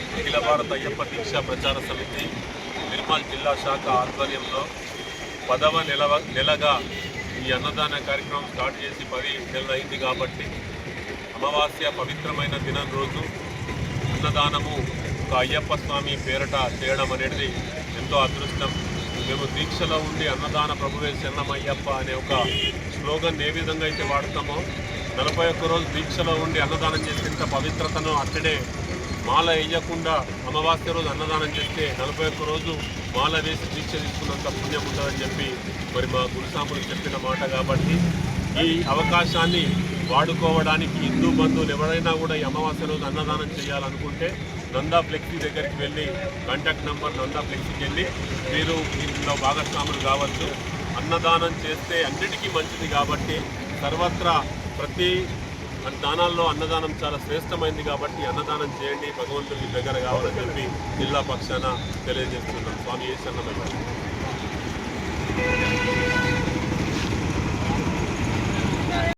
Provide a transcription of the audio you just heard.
అఖిల భారత అయ్యప్ప దీక్ష ప్రచార సమితి నిర్మల్ జిల్లా శాఖ ఆధ్వర్యంలో పదవ నెల నెలగా ఈ అన్నదాన కార్యక్రమం స్టార్ట్ చేసి పది నెలలు అయింది కాబట్టి అమావాస్య పవిత్రమైన దినం రోజు అన్నదానము ఒక అయ్యప్ప స్వామి పేరట చేయడం అనేది ఎంతో అదృష్టం. మేము దీక్షలో ఉండి అన్నదాన ప్రభువే చిన్నమయ్యప్ప అనే ఒక స్లోగన్ ఏ విధంగా అయితే వాడతామో నలభై ఒక్క రోజు దీక్షలో ఉండి అన్నదానం చేసేంత పవిత్రతను అక్కడే మాల వేయకుండా అమావాస్య రోజు అన్నదానం చేస్తే నలభై ఒక్క రోజు మాల వేసి దీక్ష తీసుకున్నంత పుణ్యం ఉంటుందని చెప్పి మరి మా గురుసాములు చెప్పిన మాట కాబట్టి ఈ అవకాశాన్ని వాడుకోవడానికి హిందూ బంధువులు ఎవరైనా కూడా ఈ అమావాస్య రోజు అన్నదానం చేయాలనుకుంటే నందా ఫ్లెక్సీ దగ్గరికి వెళ్ళి కాంటాక్ట్ నెంబర్ నందా ఫ్లెక్సీకి వెళ్ళి మీరు ఇందులో భాగస్వాములు కావచ్చు. అన్నదానం చేస్తే అన్నిటికీ మంచిది కాబట్టి సర్వత్రా ప్రతి దానాల్లో అన్నదానం చాలా శ్రేష్టమైంది కాబట్టి అన్నదానం చేయండి భగవంతుడికి దగ్గర కావాలని చెప్పి జిల్లా పక్షాన తెలియజేస్తున్నాం. స్వామి ఏ సన్నమయ్య